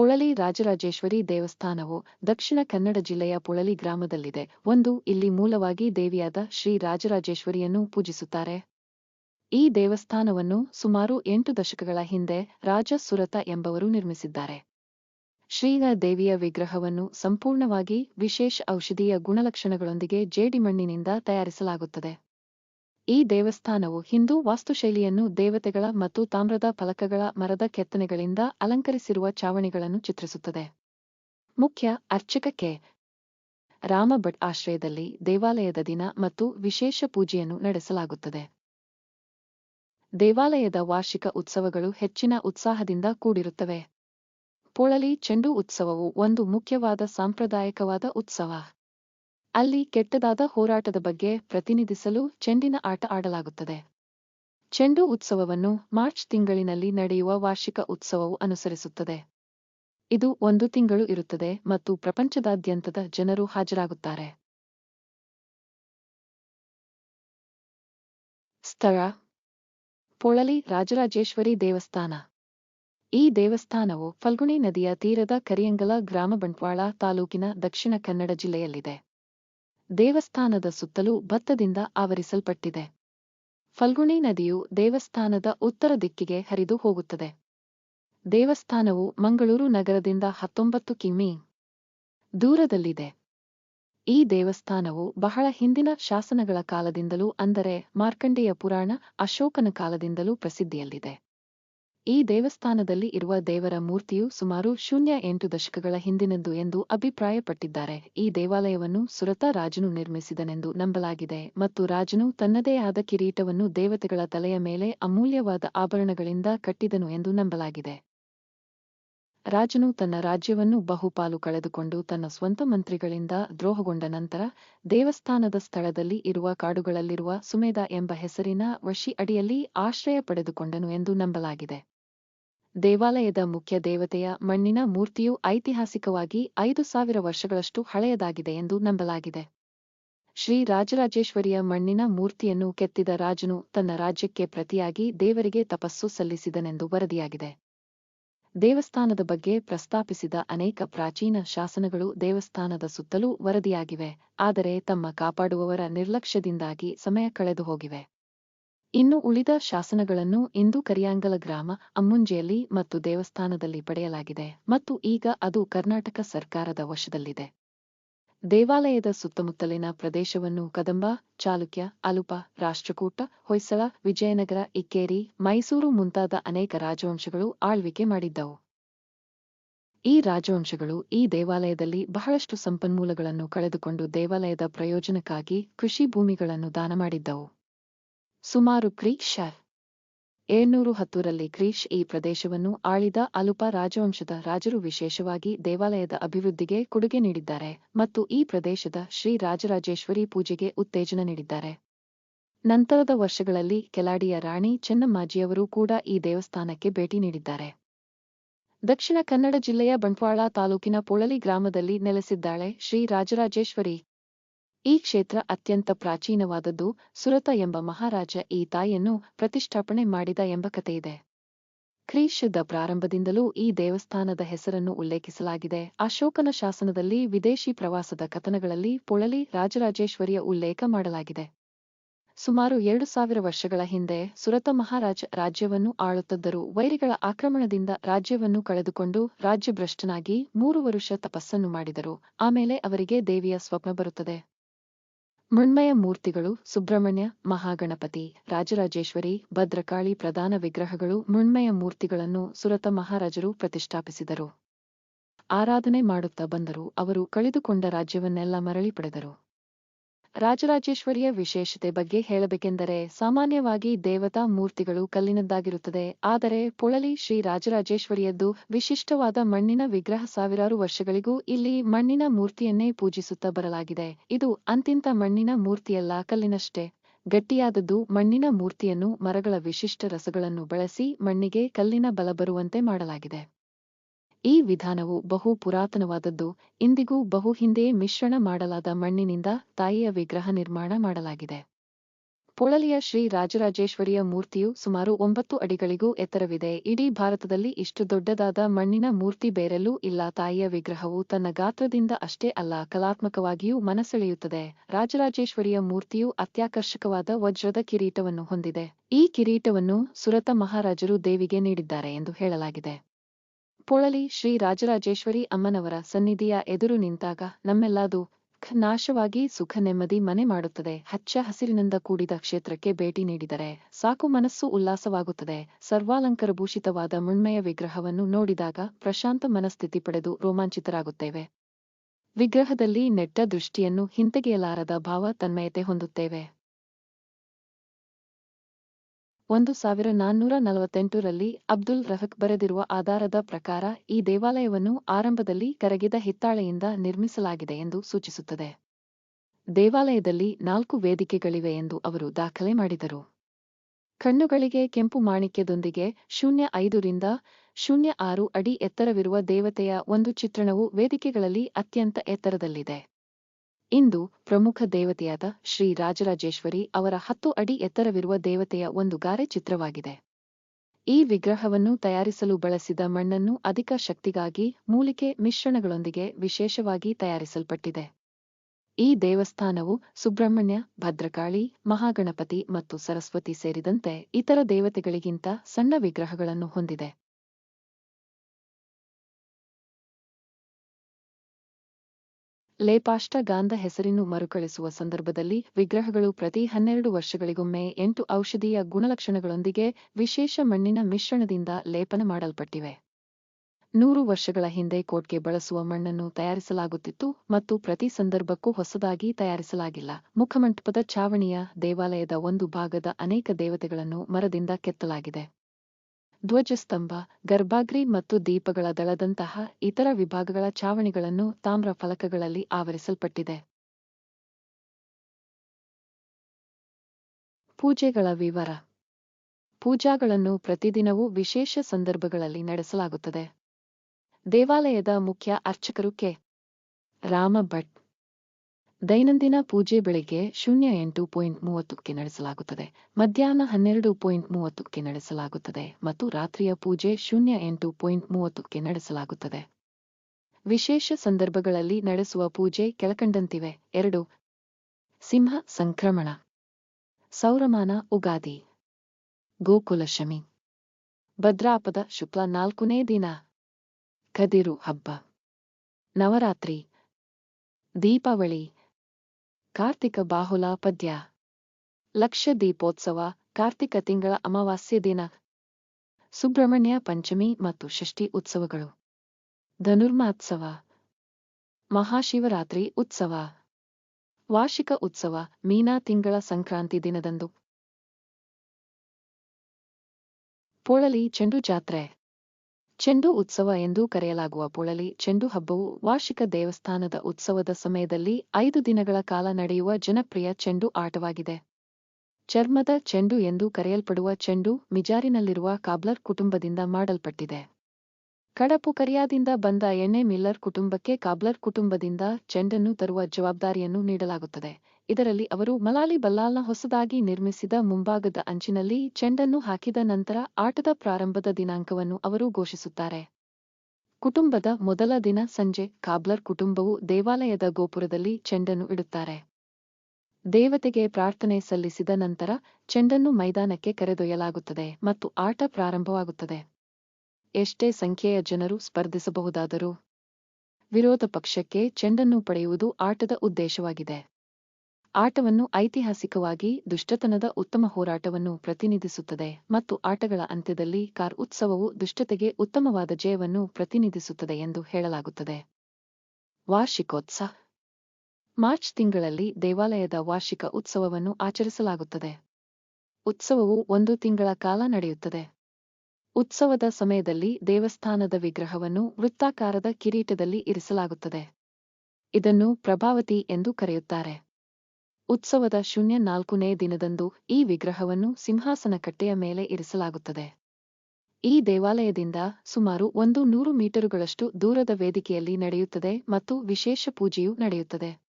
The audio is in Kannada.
ಪೊಳಲಿ ರಾಜರಾಜೇಶ್ವರಿ ದೇವಸ್ಥಾನವು ದಕ್ಷಿಣ ಕನ್ನಡ ಜಿಲ್ಲೆಯ ಪೊಳಲಿ ಗ್ರಾಮದಲ್ಲಿದೆ. ಒಂದು, ಇಲ್ಲಿ ಮೂಲವಾಗಿ ದೇವಿಯಾದ ಶ್ರೀ ರಾಜರಾಜೇಶ್ವರಿಯನ್ನು ಪೂಜಿಸುತ್ತಾರೆ. ಈ ದೇವಸ್ಥಾನವನ್ನು ಸುಮಾರು ಎಂಟು ದಶಕಗಳ ಹಿಂದೆ ರಾಜ ಸುರತ ಎಂಬವರು ನಿರ್ಮಿಸಿದ್ದಾರೆ. ಶ್ರೀಗ ದೇವಿಯ ವಿಗ್ರಹವನ್ನು ಸಂಪೂರ್ಣವಾಗಿ ವಿಶೇಷ ಔಷಧೀಯ ಗುಣಲಕ್ಷಣಗಳೊಂದಿಗೆ ಜೇಡಿಮಣ್ಣಿನಿಂದ ತಯಾರಿಸಲಾಗುತ್ತದೆ. ಈ ದೇವಸ್ಥಾನವು ಹಿಂದೂ ವಾಸ್ತುಶೈಲಿಯನ್ನು ದೇವತೆಗಳ ಮತ್ತು ತಾಮ್ರದ ಫಲಕಗಳ ಮರದ ಕೆತ್ತನೆಗಳಿಂದ ಅಲಂಕರಿಸಿರುವ ಚಾವಣಿಗಳನ್ನು ಚಿತ್ರಿಸುತ್ತದೆ. ಮುಖ್ಯ ಅರ್ಚಕ ಕೆ. ರಾಮ ಭಟ್ ಆಶ್ರಯದಲ್ಲಿ ದೇವಾಲಯದ ದಿನ ಮತ್ತು ವಿಶೇಷ ಪೂಜೆಯನ್ನು ನಡೆಸಲಾಗುತ್ತದೆ. ದೇವಾಲಯದ ವಾರ್ಷಿಕ ಉತ್ಸವಗಳು ಹೆಚ್ಚಿನ ಉತ್ಸಾಹದಿಂದ ಕೂಡಿರುತ್ತವೆ. ಪೊಳಲಿ ಚೆಂಡು ಉತ್ಸವವು ಒಂದು ಮುಖ್ಯವಾದ ಸಾಂಪ್ರದಾಯಿಕವಾದ ಉತ್ಸವ. ಅಲ್ಲಿ ಕೆಟ್ಟದಾದ ಹೋರಾಟದ ಬಗ್ಗೆ ಪ್ರತಿನಿಧಿಸಲು ಚೆಂಡಿನ ಆಟ ಆಡಲಾಗುತ್ತದೆ. ಚೆಂಡು ಉತ್ಸವವನ್ನು ಮಾರ್ಚ್ ತಿಂಗಳಿನಲ್ಲಿ ನಡೆಯುವ ವಾರ್ಷಿಕ ಉತ್ಸವವು ಅನುಸರಿಸುತ್ತದೆ. ಇದು ಒಂದು ತಿಂಗಳು ಇರುತ್ತದೆ ಮತ್ತು ಪ್ರಪಂಚದಾದ್ಯಂತದ ಜನರು ಹಾಜರಾಗುತ್ತಾರೆ. ಸ್ಥಳ ಪೊಳಲಿ ರಾಜರಾಜೇಶ್ವರಿ ದೇವಸ್ಥಾನ. ಈ ದೇವಸ್ಥಾನವು ಫಲ್ಗುಣಿ ನದಿಯ ತೀರದ ಕರಿಯಂಗಲ ಗ್ರಾಮ ಬಂಟ್ವಾಳ ತಾಲೂಕಿನ ದಕ್ಷಿಣ ಕನ್ನಡ ಜಿಲ್ಲೆಯಲ್ಲಿದೆ. ದೇವಸ್ಥಾನದ ಸುತ್ತಲೂ ಭತ್ತದಿಂದ ಆವರಿಸಲ್ಪಟ್ಟಿದೆ. ಫಲ್ಗುಣಿ ನದಿಯು ದೇವಸ್ಥಾನದ ಉತ್ತರ ದಿಕ್ಕಿಗೆ ಹರಿದು ಹೋಗುತ್ತದೆ. ದೇವಸ್ಥಾನವು ಮಂಗಳೂರು ನಗರದಿಂದ ಹತ್ತೊಂಬತ್ತು ಕಿಮಿ ದೂರದಲ್ಲಿದೆ. ಈ ದೇವಸ್ಥಾನವು ಬಹಳ ಹಿಂದಿನ ಶಾಸನಗಳ ಕಾಲದಿಂದಲೂ ಅಂದರೆ ಮಾರ್ಕಂಡೇಯ ಪುರಾಣ ಅಶೋಕನ ಕಾಲದಿಂದಲೂ ಪ್ರಸಿದ್ಧಿಯಲ್ಲಿದೆ. ಈ ದೇವಸ್ಥಾನದಲ್ಲಿ ಇರುವ ದೇವರ ಮೂರ್ತಿಯು ಸುಮಾರು ಶೂನ್ಯ ಎಂಟು ದಶಕಗಳ ಹಿಂದಿನದ್ದು ಎಂದು ಅಭಿಪ್ರಾಯಪಟ್ಟಿದ್ದಾರೆ. ಈ ದೇವಾಲಯವನ್ನು ಸುರತ ರಾಜನು ನಿರ್ಮಿಸಿದನೆಂದು ನಂಬಲಾಗಿದೆ ಮತ್ತು ರಾಜನು ತನ್ನದೇ ಆದ ಕಿರೀಟವನ್ನು ದೇವತೆಗಳ ತಲೆಯ ಮೇಲೆ ಅಮೂಲ್ಯವಾದ ಆಭರಣಗಳಿಂದ ಕಟ್ಟಿದನು ಎಂದು ನಂಬಲಾಗಿದೆ. ರಾಜನು ತನ್ನ ರಾಜ್ಯವನ್ನು ಬಹುಪಾಲು ಕಳೆದುಕೊಂಡು ತನ್ನ ಸ್ವಂತ ಮಂತ್ರಿಗಳಿಂದ ದ್ರೋಹಗೊಂಡ ನಂತರ ದೇವಸ್ಥಾನದ ಸ್ಥಳದಲ್ಲಿ ಇರುವ ಕಾಡುಗಳಲ್ಲಿರುವ ಸುಮೇಧ ಎಂಬ ಹೆಸರಿನ ವಶಿ ಅಡಿಯಲ್ಲಿ ಆಶ್ರಯ ಪಡೆದುಕೊಂಡನು ಎಂದು ನಂಬಲಾಗಿದೆ. ದೇವಾಲಯದ ಮುಖ್ಯ ದೇವತೆಯ ಮಣ್ಣಿನ ಮೂರ್ತಿಯು ಐತಿಹಾಸಿಕವಾಗಿ ಐದು ಸಾವಿರ ವರ್ಷಗಳಷ್ಟು ಹಳೆಯದಾಗಿದೆ ಎಂದು ನಂಬಲಾಗಿದೆ. ಶ್ರೀ ರಾಜರಾಜೇಶ್ವರಿಯ ಮಣ್ಣಿನ ಮೂರ್ತಿಯನ್ನು ಕೆತ್ತಿದ ರಾಜನು ತನ್ನ ರಾಜ್ಯಕ್ಕೆ ಪ್ರತಿಯಾಗಿ ದೇವರಿಗೆ ತಪಸ್ಸು ಸಲ್ಲಿಸಿದನೆಂದು ವರದಿಯಾಗಿದೆ. ದೇವಸ್ಥಾನದ ಬಗ್ಗೆ ಪ್ರಸ್ತಾಪಿಸಿದ ಅನೇಕ ಪ್ರಾಚೀನ ಶಾಸನಗಳು ದೇವಸ್ಥಾನದ ಸುತ್ತಲೂ ವರದಿಯಾಗಿವೆ, ಆದರೆ ತಮ್ಮ ಕಾಪಾಡುವವರ ನಿರ್ಲಕ್ಷ್ಯದಿಂದಾಗಿ ಸಮಯ ಕಳೆದು ಹೋಗಿವೆ. ಇನ್ನು ಉಳಿದ ಶಾಸನಗಳನ್ನು ಇಂದು ಕರಿಯಾಂಗಲ ಗ್ರಾಮ, ಅಮ್ಮುಂಜೆಯಲ್ಲಿ ಮತ್ತು ದೇವಸ್ಥಾನದಲ್ಲಿ ಪಡೆಯಲಾಗಿದೆ ಮತ್ತು ಈಗ ಅದು ಕರ್ನಾಟಕ ಸರ್ಕಾರದ ವಶದಲ್ಲಿದೆ. ದೇವಾಲಯದ ಸುತ್ತಮುತ್ತಲಿನ ಪ್ರದೇಶವನ್ನು ಕದಂಬ, ಚಾಲುಕ್ಯ, ಅಲುಪ, ರಾಷ್ಟ್ರಕೂಟ, ಹೊಯ್ಸಳ, ವಿಜಯನಗರ, ಇಕ್ಕೇರಿ, ಮೈಸೂರು ಮುಂತಾದ ಅನೇಕ ರಾಜವಂಶಗಳು ಆಳ್ವಿಕೆ ಮಾಡಿದ್ದವು. ಈ ರಾಜವಂಶಗಳು ಈ ದೇವಾಲಯದಲ್ಲಿ ಬಹಳಷ್ಟು ಸಂಪನ್ಮೂಲಗಳನ್ನು ಕಳೆದುಕೊಂಡು ದೇವಾಲಯದ ಪ್ರಯೋಜನಕ್ಕಾಗಿ ಕೃಷಿ ಭೂಮಿಗಳನ್ನು ದಾನ ಮಾಡಿದ್ದವು. ಸುಮಾರು ಕ್ರಿ ಏಳ್ನೂರು ಹತ್ತರಲ್ಲಿ ಕ್ರೀಶ್ ಈ ಪ್ರದೇಶವನ್ನು ಆಳಿದ ಅಲುಪ ರಾಜವಂಶದ ರಾಜರು ವಿಶೇಷವಾಗಿ ದೇವಾಲಯದ ಅಭಿವೃದ್ಧಿಗೆ ಕೊಡುಗೆ ನೀಡಿದ್ದಾರೆ ಮತ್ತು ಈ ಪ್ರದೇಶದ ಶ್ರೀ ರಾಜರಾಜೇಶ್ವರಿ ಪೂಜೆಗೆ ಉತ್ತೇಜನ ನೀಡಿದ್ದಾರೆ. ನಂತರದ ವರ್ಷಗಳಲ್ಲಿ ಕೆಲಾಡಿಯ ರಾಣಿ ಚೆನ್ನಮ್ಮಾಜಿಯವರು ಕೂಡ ಈ ದೇವಸ್ಥಾನಕ್ಕೆ ಭೇಟಿ ನೀಡಿದ್ದಾರೆ. ದಕ್ಷಿಣ ಕನ್ನಡ ಜಿಲ್ಲೆಯ ಬಂಟ್ವಾಳ ತಾಲೂಕಿನ ಪೊಳಲಿ ಗ್ರಾಮದಲ್ಲಿ ನೆಲೆಸಿದ್ದಾಳೆ ಶ್ರೀ ರಾಜರಾಜೇಶ್ವರಿ. ಈ ಕ್ಷೇತ್ರ ಅತ್ಯಂತ ಪ್ರಾಚೀನವಾದದ್ದು ಸುರತ ಎಂಬ ಮಹಾರಾಜ ಈ ತಾಯಿಯನ್ನು ಪ್ರತಿಷ್ಠಾಪನೆ ಮಾಡಿದ ಎಂಬ ಕಥೆಯಿದೆ. ಕ್ರಿಶದ ಪ್ರಾರಂಭದಿಂದಲೂ ಈ ದೇವಸ್ಥಾನದ ಹೆಸರನ್ನು ಉಲ್ಲೇಖಿಸಲಾಗಿದೆ. ಅಶೋಕನ ಶಾಸನದಲ್ಲಿ ವಿದೇಶಿ ಪ್ರವಾಸದ ಕಥನಗಳಲ್ಲಿ ಪೊಳಲಿ ರಾಜರಾಜೇಶ್ವರಿಯ ಉಲ್ಲೇಖ ಮಾಡಲಾಗಿದೆ. ಸುಮಾರು ಎರಡು ಸಾವಿರ ವರ್ಷಗಳ ಹಿಂದೆ ಸುರತ ಮಹಾರಾಜ ರಾಜ್ಯವನ್ನು ಆಳುತ್ತಿದ್ದರು. ವೈರಿಗಳ ಆಕ್ರಮಣದಿಂದ ರಾಜ್ಯವನ್ನು ಕಳೆದುಕೊಂಡು ರಾಜ್ಯಭ್ರಷ್ಟನಾಗಿ ಮೂರು ವರುಷ ತಪಸ್ಸನ್ನು ಮಾಡಿದರು. ಆಮೇಲೆ ಅವರಿಗೆ ದೇವಿಯ ಸ್ವಪ್ನ ಬರುತ್ತದೆ. ಮೃಣ್ಮಯ ಮೂರ್ತಿಗಳು, ಸುಬ್ರಹ್ಮಣ್ಯ, ಮಹಾಗಣಪತಿ, ರಾಜರಾಜೇಶ್ವರಿ, ಭದ್ರಕಾಳಿ ಪ್ರಧಾನ ವಿಗ್ರಹಗಳು ಮೃಣ್ಮಯ ಮೂರ್ತಿಗಳನ್ನು ಸುರತ ಮಹಾರಾಜರು ಪ್ರತಿಷ್ಠಾಪಿಸಿದರು. ಆರಾಧನೆ ಮಾಡುತ್ತಾ ಬಂದರು. ಅವರು ಕಳೆದುಕೊಂಡ ರಾಜ್ಯವನ್ನೆಲ್ಲ ಮರಳಿ ಪಡೆದರು. ರಾಜರಾಜೇಶ್ವರಿಯ ವಿಶೇಷತೆ ಬಗ್ಗೆ ಹೇಳಬೇಕೆಂದರೆ ಸಾಮಾನ್ಯವಾಗಿ ದೇವತಾ ಮೂರ್ತಿಗಳು ಕಲ್ಲಿನದ್ದಾಗಿರುತ್ತದೆ. ಆದರೆ ಪೊಳಲಿ ಶ್ರೀ ರಾಜರಾಜೇಶ್ವರಿಯದ್ದು ವಿಶಿಷ್ಟವಾದ ಮಣ್ಣಿನ ವಿಗ್ರಹ ಸಾವಿರಾರು ವರ್ಷಗಳಿಗೂ ಇಲ್ಲಿ ಮಣ್ಣಿನ ಮೂರ್ತಿಯನ್ನೇ ಪೂಜಿಸುತ್ತಾ ಬರಲಾಗಿದೆ. ಇದು ಅಂತಿಂತ ಮಣ್ಣಿನ ಮೂರ್ತಿಯಲ್ಲ, ಕಲ್ಲಿನಷ್ಟೇ. ಗಟ್ಟಿಯಾದದ್ದು ಮಣ್ಣಿನ ಮೂರ್ತಿಯನ್ನು ಮರಗಳ ವಿಶಿಷ್ಟ ರಸಗಳನ್ನು ಬಳಸಿ ಮಣ್ಣಿಗೆ ಕಲ್ಲಿನ ಬಲ ಬರುವಂತೆ ಮಾಡಲಾಗಿದೆ. ಈ ವಿಧಾನವು ಬಹು ಪುರಾತನವಾದದ್ದು. ಇಂದಿಗೂ ಬಹು ಹಿಂದೆಯೇ ಮಿಶ್ರಣ ಮಾಡಲಾದ ಮಣ್ಣಿನಿಂದ ತಾಯಿಯ ವಿಗ್ರಹ ನಿರ್ಮಾಣ ಮಾಡಲಾಗಿದೆ. ಪೊಳಲಿಯ ಶ್ರೀ ರಾಜರಾಜೇಶ್ವರಿಯ ಮೂರ್ತಿಯು ಸುಮಾರು ಒಂಬತ್ತು ಅಡಿಗಳಿಗೂ ಎತ್ತರವಿದೆ. ಇಡೀ ಭಾರತದಲ್ಲಿ ಇಷ್ಟು ದೊಡ್ಡದಾದ ಮಣ್ಣಿನ ಮೂರ್ತಿ ಬೇರೆಲ್ಲೂ ಇಲ್ಲ. ತಾಯಿಯ ವಿಗ್ರಹವು ತನ್ನ ಗಾತ್ರದಿಂದ ಅಷ್ಟೇ ಅಲ್ಲ, ಕಲಾತ್ಮಕವಾಗಿಯೂ ಮನಸೆಳೆಯುತ್ತದೆ. ರಾಜರಾಜೇಶ್ವರಿಯ ಮೂರ್ತಿಯು ಅತ್ಯಾಕರ್ಷಕವಾದ ವಜ್ರದ ಕಿರೀಟವನ್ನು ಹೊಂದಿದೆ. ಈ ಕಿರೀಟವನ್ನು ಸುರತ ಮಹಾರಾಜರು ದೇವಿಗೆ ನೀಡಿದ್ದಾರೆ ಎಂದು ಹೇಳಲಾಗಿದೆ. ಪೊಳಲಿ ಶ್ರೀ ರಾಜರಾಜೇಶ್ವರಿ ಅಮ್ಮನವರ ಸನ್ನಿಧಿಯ ಎದುರು ನಿಂತಾಗ ನಮ್ಮೆಲ್ಲಾದು ನಾಶವಾಗಿ ಸುಖ ನೆಮ್ಮದಿ ಮನೆ ಮಾಡುತ್ತದೆ. ಹಚ್ಚ ಹಸಿರಿನಿಂದ ಕೂಡಿದ ಕ್ಷೇತ್ರಕ್ಕೆ ಭೇಟಿ ನೀಡಿದರೆ ಸಾಕು ಮನಸ್ಸು ಉಲ್ಲಾಸವಾಗುತ್ತದೆ. ಸರ್ವಾಲಂಕರಭೂಷಿತವಾದ ಮೃಣ್ಮಯ ವಿಗ್ರಹವನ್ನು ನೋಡಿದಾಗ ಪ್ರಶಾಂತ ಮನಸ್ಥಿತಿ ಪಡೆದು ರೋಮಾಂಚಿತರಾಗುತ್ತೇವೆ. ವಿಗ್ರಹದಲ್ಲಿ ನೆಟ್ಟ ದೃಷ್ಟಿಯನ್ನು ಹಿಂತೆಗೆಯಲಾರದ ಭಾವ ತನ್ಮಯತೆ ಹೊಂದುತ್ತೇವೆ. ಒಂದು ಸಾವಿರ ನಾನ್ನೂರ ನಲವತ್ತೆಂಟರಲ್ಲಿ ಅಬ್ದುಲ್ ರಫಕ್ ಬರೆದಿರುವ ಆಧಾರದ ಪ್ರಕಾರ ಈ ದೇವಾಲಯವನ್ನು ಆರಂಭದಲ್ಲಿ ಕರಗಿದ ಹಿತ್ತಾಳೆಯಿಂದ ನಿರ್ಮಿಸಲಾಗಿದೆ ಎಂದು ಸೂಚಿಸುತ್ತದೆ. ದೇವಾಲಯದಲ್ಲಿ ನಾಲ್ಕು ವೇದಿಕೆಗಳಿವೆ ಎಂದು ಅವರು ದಾಖಲೆ ಮಾಡಿದರು. ಕಣ್ಣುಗಳಿಗೆ ಕೆಂಪು ಮಾಣಿಕ್ಯದೊಂದಿಗೆ ಶೂನ್ಯ ಐದರಿಂದ ಶೂನ್ಯ ಆರು ಅಡಿ ಎತ್ತರವಿರುವ ದೇವತೆಯ ಒಂದು ಚಿತ್ರಣವು ವೇದಿಕೆಗಳಲ್ಲಿ ಅತ್ಯಂತ ಎತ್ತರದಲ್ಲಿದೆ. ಇಂದು ಪ್ರಮುಖ ದೇವತೆಯಾದ ಶ್ರೀ ರಾಜರಾಜೇಶ್ವರಿ ಅವರ ಹತ್ತು ಅಡಿ ಎತ್ತರವಿರುವ ದೇವತೆಯ ಒಂದು ಗಾರೆ ಚಿತ್ರವಾಗಿದೆ. ಈ ವಿಗ್ರಹವನ್ನು ತಯಾರಿಸಲು ಬಳಸಿದ ಮಣ್ಣನ್ನು ಅಧಿಕ ಶಕ್ತಿಗಾಗಿ ಮೂಲಿಕೆ ಮಿಶ್ರಣಗಳೊಂದಿಗೆ ವಿಶೇಷವಾಗಿ ತಯಾರಿಸಲ್ಪಟ್ಟಿದೆ. ಈ ದೇವಸ್ಥಾನವು ಸುಬ್ರಹ್ಮಣ್ಯ, ಭದ್ರಕಾಳಿ, ಮಹಾಗಣಪತಿ ಮತ್ತು ಸರಸ್ವತಿ ಸೇರಿದಂತೆ ಇತರ ದೇವತೆಗಳಿಗಿಂತ ಸಣ್ಣ ವಿಗ್ರಹಗಳನ್ನು ಹೊಂದಿದೆ. ಲೇಪಾಷ್ಟಗಾಂಧ ಹೆಸರಿನ್ನು ಮರುಕಳಿಸುವ ಸಂದರ್ಭದಲ್ಲಿ ವಿಗ್ರಹಗಳು ಪ್ರತಿ ಹನ್ನೆರಡು ವರ್ಷಗಳಿಗೊಮ್ಮೆ ಎಂಟು ಔಷಧೀಯ ಗುಣಲಕ್ಷಣಗಳೊಂದಿಗೆ ವಿಶೇಷ ಮಣ್ಣಿನ ಮಿಶ್ರಣದಿಂದ ಲೇಪನ ಮಾಡಲ್ಪಟ್ಟಿವೆ. ನೂರು ವರ್ಷಗಳ ಹಿಂದೆ ಕೋಟ್ಗೆ ಬಳಸುವ ಮಣ್ಣನ್ನು ತಯಾರಿಸಲಾಗುತ್ತಿತ್ತು ಮತ್ತು ಪ್ರತಿ ಸಂದರ್ಭಕ್ಕೂ ಹೊಸದಾಗಿ ತಯಾರಿಸಲಾಗಿಲ್ಲ. ಮುಖಮಂಟಪದ ಛಾವಣಿಯ ದೇವಾಲಯದ ಒಂದು ಭಾಗದ ಅನೇಕ ದೇವತೆಗಳನ್ನು ಮರದಿಂದ ಕೆತ್ತಲಾಗಿದೆ. ಧ್ವಜಸ್ತಂಭ, ಗರ್ಭಾಗ್ರಿ ಮತ್ತು ದೀಪಗಳ ದಳದಂತಹ ಇತರ ವಿಭಾಗಗಳ ಛಾವಣಿಗಳನ್ನು ತಾಮ್ರ ಫಲಕಗಳಲ್ಲಿ ಆವರಿಸಲ್ಪಟ್ಟಿದೆ. ಪೂಜೆಗಳ ವಿವರ. ಪೂಜಾಗಳನ್ನು ಪ್ರತಿದಿನವೂ ವಿಶೇಷ ಸಂದರ್ಭಗಳಲ್ಲಿ ನಡೆಸಲಾಗುತ್ತದೆ. ದೇವಾಲಯದ ಮುಖ್ಯ ಅರ್ಚಕರು ಕೆ. ರಾಮ ಭಟ್ ದೈನಂದಿನ ಪೂಜೆ ಬೆಳಿಗ್ಗೆ ಶೂನ್ಯ ಎಂಟು ಪಾಯಿಂಟ್ ಮೂವತ್ತಕ್ಕೆ ನಡೆಸಲಾಗುತ್ತದೆ. ಮಧ್ಯಾಹ್ನ ಹನ್ನೆರಡು ಪಾಯಿಂಟ್ ಮೂವತ್ತಕ್ಕೆ ನಡೆಸಲಾಗುತ್ತದೆ ಮತ್ತು ರಾತ್ರಿಯ ಪೂಜೆ ಶೂನ್ಯ ಎಂಟು ಪಾಯಿಂಟ್ ಮೂವತ್ತಕ್ಕೆ ನಡೆಸಲಾಗುತ್ತದೆ. ವಿಶೇಷ ಸಂದರ್ಭಗಳಲ್ಲಿ ನಡೆಸುವ ಪೂಜೆ ಕೆಳಕಂಡಂತಿವೆ. ಎರಡು. ಸಿಂಹ ಸಂಕ್ರಮಣ. ಸೌರಮಾನ ಉಗಾದಿ. ಗೋಕುಲಶಮಿ. ಭದ್ರಾಪದ ಶುಕ್ಲ ನಾಲ್ಕನೇ ದಿನ. ಕದಿರು ಹಬ್ಬ. ನವರಾತ್ರಿ. ದೀಪಾವಳಿ. ಕಾರ್ತಿಕ ಬಾಹುಲ ಪದ್ಯ. ಲಕ್ಷ ದೀಪೋತ್ಸವ ಕಾರ್ತಿಕ ತಿಂಗಳ ಅಮಾವಾಸ್ಯೆ ದಿನ. ಸುಬ್ರಹ್ಮಣ್ಯ ಪಂಚಮಿ ಮತ್ತು ಷಷ್ಠಿ ಉತ್ಸವಗಳು. ಧನುರ್ಮಾತ್ಸವ. ಮಹಾಶಿವರಾತ್ರಿ ಉತ್ಸವ. ವಾರ್ಷಿಕ ಉತ್ಸವ ಮೀನಾ ತಿಂಗಳ ಸಂಕ್ರಾಂತಿ ದಿನದಂದು. ಪೋಳಲಿ ಚೆಂಡು ಜಾತ್ರೆ ಚೆಂಡು ಉತ್ಸವ ಎಂದು ಕರೆಯಲಾಗುವ ಪೊಳಲಿ ಚೆಂಡು ಹಬ್ಬವು ವಾರ್ಷಿಕ ದೇವಸ್ಥಾನದ ಉತ್ಸವದ ಸಮಯದಲ್ಲಿ ಐದು ದಿನಗಳ ಕಾಲ ನಡೆಯುವ ಜನಪ್ರಿಯ ಚೆಂಡು ಆಟವಾಗಿದೆ. ಚರ್ಮದ ಚೆಂಡು ಎಂದು ಕರೆಯಲ್ಪಡುವ ಚೆಂಡು ಮಿಜಾರಿನಲ್ಲಿರುವ ಕಾಬ್ಲರ್ ಕುಟುಂಬದಿಂದ ಮಾಡಲ್ಪಟ್ಟಿದೆ. ಕಡಪು ಕರಿಯಾದಿಂದ ಬಂದ ಎಣ್ಣೆ ಮಿಲ್ಲರ್ ಕುಟುಂಬಕ್ಕೆ ಕಾಬ್ಲರ್ ಕುಟುಂಬದಿಂದ ಚೆಂಡನ್ನು ತರುವ ಜವಾಬ್ದಾರಿಯನ್ನು ನೀಡಲಾಗುತ್ತದೆ. ಇದರಲ್ಲಿ ಅವರು ಮಲಾಲಿ ಬಲ್ಲಾಲ್ನ ಹೊಸದಾಗಿ ನಿರ್ಮಿಸಿದ ಮುಂಭಾಗದ ಅಂಚಿನಲ್ಲಿ ಚೆಂಡನ್ನು ಹಾಕಿದ ನಂತರ ಆಟದ ಪ್ರಾರಂಭದ ದಿನಾಂಕವನ್ನು ಅವರು ಘೋಷಿಸುತ್ತಾರೆ. ಕುಟುಂಬದ ಮೊದಲ ದಿನ ಸಂಜೆ ಕಾಬ್ಲರ್ ಕುಟುಂಬವು ದೇವಾಲಯದ ಗೋಪುರದಲ್ಲಿ ಚೆಂಡನ್ನು ಇಡುತ್ತಾರೆ. ದೇವತೆಗೆ ಪ್ರಾರ್ಥನೆ ಸಲ್ಲಿಸಿದ ನಂತರ ಚೆಂಡನ್ನು ಮೈದಾನಕ್ಕೆ ಕರೆದೊಯ್ಯಲಾಗುತ್ತದೆ ಮತ್ತು ಆಟ ಪ್ರಾರಂಭವಾಗುತ್ತದೆ. ಎಷ್ಟೇ ಸಂಖ್ಯೆಯ ಜನರು ಸ್ಪರ್ಧಿಸಬಹುದಾದರೂ ವಿರೋಧ ಪಕ್ಷಕ್ಕೆ ಚೆಂಡನ್ನು ಪಡೆಯುವುದು ಆಟದ ಉದ್ದೇಶವಾಗಿದೆ. ಆಟವನ್ನು ಐತಿಹಾಸಿಕವಾಗಿ ದುಷ್ಟತನದ ಉತ್ತಮ ಹೋರಾಟವನ್ನು ಪ್ರತಿನಿಧಿಸುತ್ತದೆ ಮತ್ತು ಆಟಗಳ ಅಂತ್ಯದಲ್ಲಿ ಕಾರ್ ಉತ್ಸವವು ದುಷ್ಟತೆಗೆ ಉತ್ತಮವಾದ ಜಯವನ್ನು ಪ್ರತಿನಿಧಿಸುತ್ತದೆ ಎಂದು ಹೇಳಲಾಗುತ್ತದೆ. ವಾರ್ಷಿಕೋತ್ಸವ. ಮಾರ್ಚ್ ತಿಂಗಳಲ್ಲಿ ದೇವಾಲಯದ ವಾರ್ಷಿಕ ಉತ್ಸವವನ್ನು ಆಚರಿಸಲಾಗುತ್ತದೆ. ಉತ್ಸವವು ಒಂದು ತಿಂಗಳ ಕಾಲ ನಡೆಯುತ್ತದೆ. ಉತ್ಸವದ ಸಮಯದಲ್ಲಿ ದೇವಸ್ಥಾನದ ವಿಗ್ರಹವನ್ನು ವೃತ್ತಾಕಾರದ ಕಿರೀಟದಲ್ಲಿ ಇರಿಸಲಾಗುತ್ತದೆ. ಇದನ್ನು ಪ್ರಭಾವತಿ ಎಂದು ಕರೆಯುತ್ತಾರೆ. ಉತ್ಸವದ ಶೂನ್ಯ ನಾಲ್ಕನೇ ದಿನದಂದು ಈ ವಿಗ್ರಹವನ್ನು ಸಿಂಹಾಸನ ಕಟ್ಟೆಯ ಮೇಲೆ ಇರಿಸಲಾಗುತ್ತದೆ. ಈ ದೇವಾಲಯದಿಂದ ಸುಮಾರು ಒಂದು ನೂರು ಮೀಟರುಗಳಷ್ಟು ದೂರದ ವೇದಿಕೆಯಲ್ಲಿ ನಡೆಯುತ್ತದೆ ಮತ್ತು ವಿಶೇಷ ಪೂಜೆಯೂ ನಡೆಯುತ್ತದೆ.